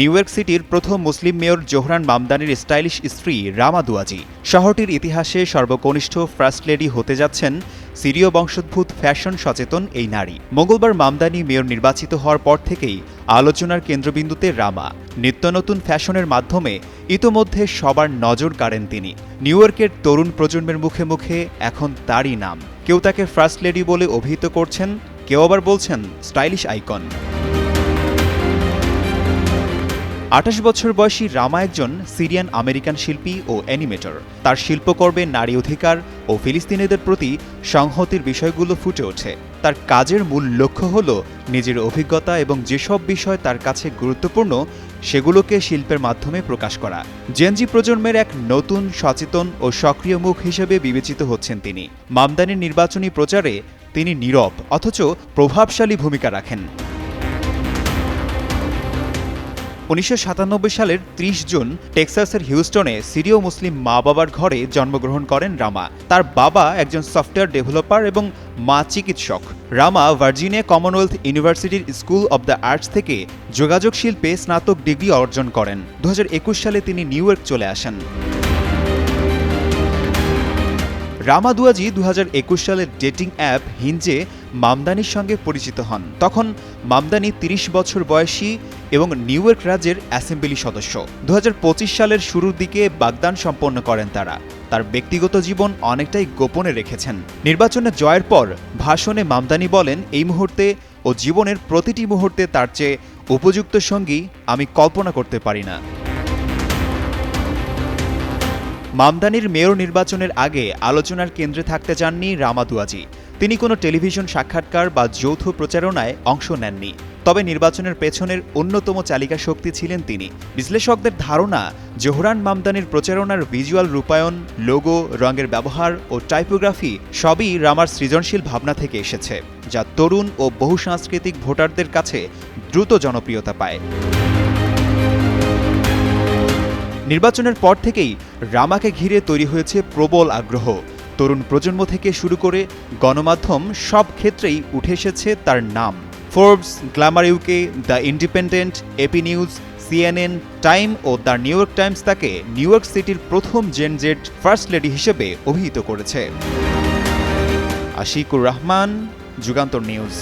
New York সিটির প্রথম মুসলিম mayor Zohran মামদানির স্টাইলিশ স্ত্রী রামা দুয়াজি। শহরটির ইতিহাসে সর্বকনিষ্ঠ ফার্স্ট লেডি হতে যাচ্ছেন সিরীয় বংশোদ্ভূত ফ্যাশন সচেতন এই নারী। মঙ্গলবার মামদানি মেয়র নির্বাচিত হওয়ার পর থেকেই আলোচনার কেন্দ্রবিন্দুতে রামা। নিত্য নতুন ফ্যাশনের মাধ্যমে ইতোমধ্যে সবার নজর কাড়েন তিনি। নিউ ইয়র্কের তরুণ প্রজন্মের মুখে মুখে এখন তারই নাম। কেউ তাকে ফার্স্ট লেডি বলে অভিহিত করছেন, কেউ আবার বলছেন স্টাইলিশ আইকন। আঠাশ বছর বয়সী রামা একজন সিরিয়ান আমেরিকান শিল্পী ও অ্যানিমেটর। তার শিল্পকর্মে নারী অধিকার ও ফিলিস্তিনিদের প্রতি সংহতির বিষয়গুলো ফুটে ওঠে। তার কাজের মূল লক্ষ্য হল নিজের অভিজ্ঞতা এবং যেসব বিষয় তার কাছে গুরুত্বপূর্ণ, সেগুলোকে শিল্পের মাধ্যমে প্রকাশ করা। জেনজি প্রজন্মের এক নতুন, সচেতন ও সক্রিয় মুখ হিসেবে বিবেচিত হচ্ছেন তিনি। মামদানির নির্বাচনী প্রচারে তিনি নীরব, অথচ প্রভাবশালী ভূমিকা রাখেন। উনিশশো সাতানব্বই সালের ৩০ জুন টেক্সাসের হিউস্টনে সিরিয় মুসলিম মা বাবার ঘরে জন্মগ্রহণ করেন রামা। তার বাবা একজন সফটওয়্যার ডেভেলপার এবং মা চিকিৎসক। রামা ভার্জিনিয়া কমনওয়েলথ ইউনিভার্সিটির স্কুল অব দ্য আর্টস থেকে যোগাযোগ শিল্পে স্নাতক ডিগ্রি অর্জন করেন। দু হাজার একুশ সালে তিনি নিউ ইয়র্ক চলে আসেন। রামা দুয়াজি দু সালের ডেটিং অ্যাপ হিঞ্জে মামদানির সঙ্গে পরিচিত হন। তখন মামদানি ৩০ বছর বয়সী এবং নিউ ইয়র্ক রাজ্যের অ্যাসেম্বলি সদস্য। দু হাজার পঁচিশ সালের শুরুর দিকে বাগদান সম্পন্ন করেন তারা। তার ব্যক্তিগত জীবন অনেকটাই গোপনে রেখেছেন। নির্বাচনে জয়ের পর ভাষণে মামদানি বলেন, এই মুহূর্তে ও জীবনের প্রতিটি মুহূর্তে তার চেয়ে উপযুক্ত সঙ্গী আমি কল্পনা করতে পারি না। মামদানির মেয়র নির্বাচনের আগে আলোচনার কেন্দ্রে থাকতে চাননি রামাদুয়াজি তিনি কোনো টেলিভিশন সাক্ষাৎকার বা যৌথ প্রচারণায় অংশ নেননি। তবে নির্বাচনের পেছনের অন্যতম চালিকা শক্তি ছিলেন তিনি। বিশ্লেষকদের ধারণা, জোহরান মামদানির প্রচারণার ভিজুয়াল রূপায়ণ, লোগো, রঙের ব্যবহার ও টাইপোগ্রাফি সবই রামার সৃজনশীল ভাবনা থেকে এসেছে, যা তরুণ ও বহুসাংস্কৃতিক ভোটারদের কাছে দ্রুত জনপ্রিয়তা পায়। নির্বাচনের পর থেকেই রামাকে ঘিরে তৈরি হয়েছে প্রবল আগ্রহ। তরুণ প্রজন্ম থেকে শুরু করে গণমাধ্যম সব ক্ষেত্রেই উঠে এসেছে তার নাম। Forbes Glamour UK the Independent AP News CNN Time O the New York Times তাকে নিউ ইয়র্ক সিটির প্রথম জেনজেট ফার্স্ট লেডি হিসেবে অভিহিত করেছে। আশিকুর রহমান, যুগান্তর নিউজ।